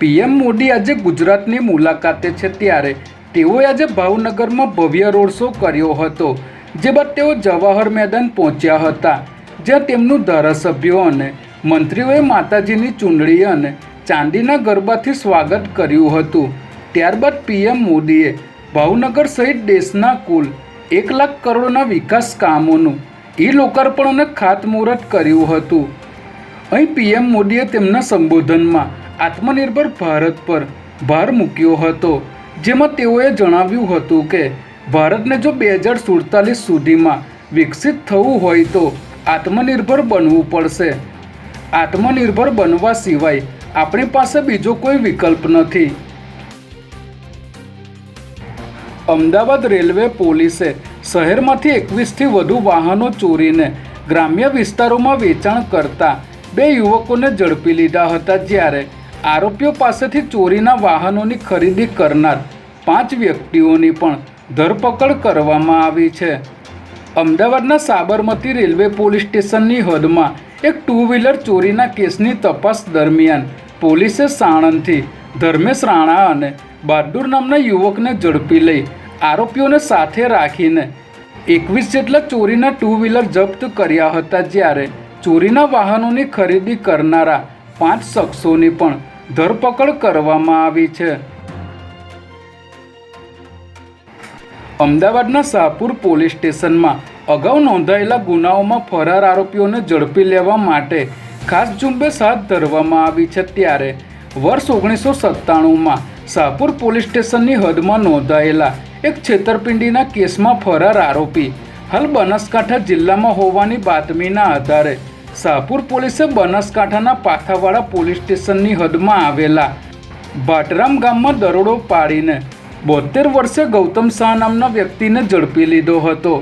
PM Modi આજે ગુજરાતની મુલાકાતે છે ત્યારે તેઓએ આજે ભાવનગરમાં ભવ્ય રોડ શો કર્યો હતો જે બાદ તેઓ જવાહર મેદાન પહોંચ્યા હતા, જ્યાં તેમનું ધારાસભ્યો અને મંત્રીઓએ માતાજીની ચૂંટણી અને ચાંદીના ગરબાથી સ્વાગત કર્યું હતું. ત્યારબાદ પીએમ મોદીએ ભાવનગર સહિત દેશના કુલ એક લાખ કરોડના વિકાસ કામોનું ઈ લોકાર્પણ અને ખાતમુહૂર્ત કર્યું હતું. અહીં પીએમ મોદીએ તેમના સંબોધનમાં આત્મનિર્ભર ભારત પર ભાર મૂક્યો હતો, જેમાં તેઓએ જણાવ્યું હતું કે, ભારતને જો બે હજાર સુડતાલીસ સુધીમાં વિકસિત થવું હોય તો આત્મનિર્ભર બનવું પડશે. આત્મનિર્ભર બનવા સિવાય આપણી પાસે બીજો કોઈ વિકલ્પ નથી. અમદાવાદ રેલવે પોલીસે શહેરમાંથી એકવીસથી વધુ વાહનો ચોરીને ગ્રામ્ય વિસ્તારોમાં વેચાણ કરતા બે યુવકોને ઝડપી લીધા હતા જ્યારે આરોપીઓ પાસેથી ચોરીના વાહનોની ખરીદી કરનાર પાંચ વ્યક્તિઓની પણ ધરપકડ કરવામાં આવી છે. અમદાવાદના સાબરમતી રેલવે પોલીસ સ્ટેશનની હદમાં એક ટુ વ્હીલર ચોરીના કેસની તપાસ દરમિયાન પોલીસે સાણંદથી ધર્મેશ રાણા અને બહાદુર નામના યુવકને ઝડપી લઈ આરોપીઓને સાથે રાખીને એકવીસ જેટલા ચોરીના ટુ વ્હીલર જપ્ત કર્યા હતા જ્યારે ચોરીના વાહનોની ખરીદી કરનારા પાંચ શખ્સોની પણ ધરપકડ કરવામાં આવી છે. અમદાવાદના શાહપુર પોલીસ સ્ટેશનમાં અગાઉ નોંધાયેલા ગુનાઓમાં ફરાર આરોપીઓને ઝડપી લેવા માટે ખાસ ઝુંબેશ હાથ ધરવામાં આવી છે ત્યારે વર્ષ ઓગણીસો સત્તાણુંમાં શાહપુર પોલીસ સ્ટેશનની હદમાં નોંધાયેલા એક છેતરપિંડીના કેસમાં ફરાર આરોપી હાલ બનાસકાંઠા જિલ્લામાં હોવાની બાતમીના આધારે શાહપુર પોલીસે બનાસકાંઠાના પાથાવાડા પોલીસ સ્ટેશનની હદમાં આવેલા ભાટરામ ગામમાં દરોડો પાડીને બોતેર વર્ષે ગૌતમ શાહ નામના વ્યક્તિને ઝડપી લીધો હતો.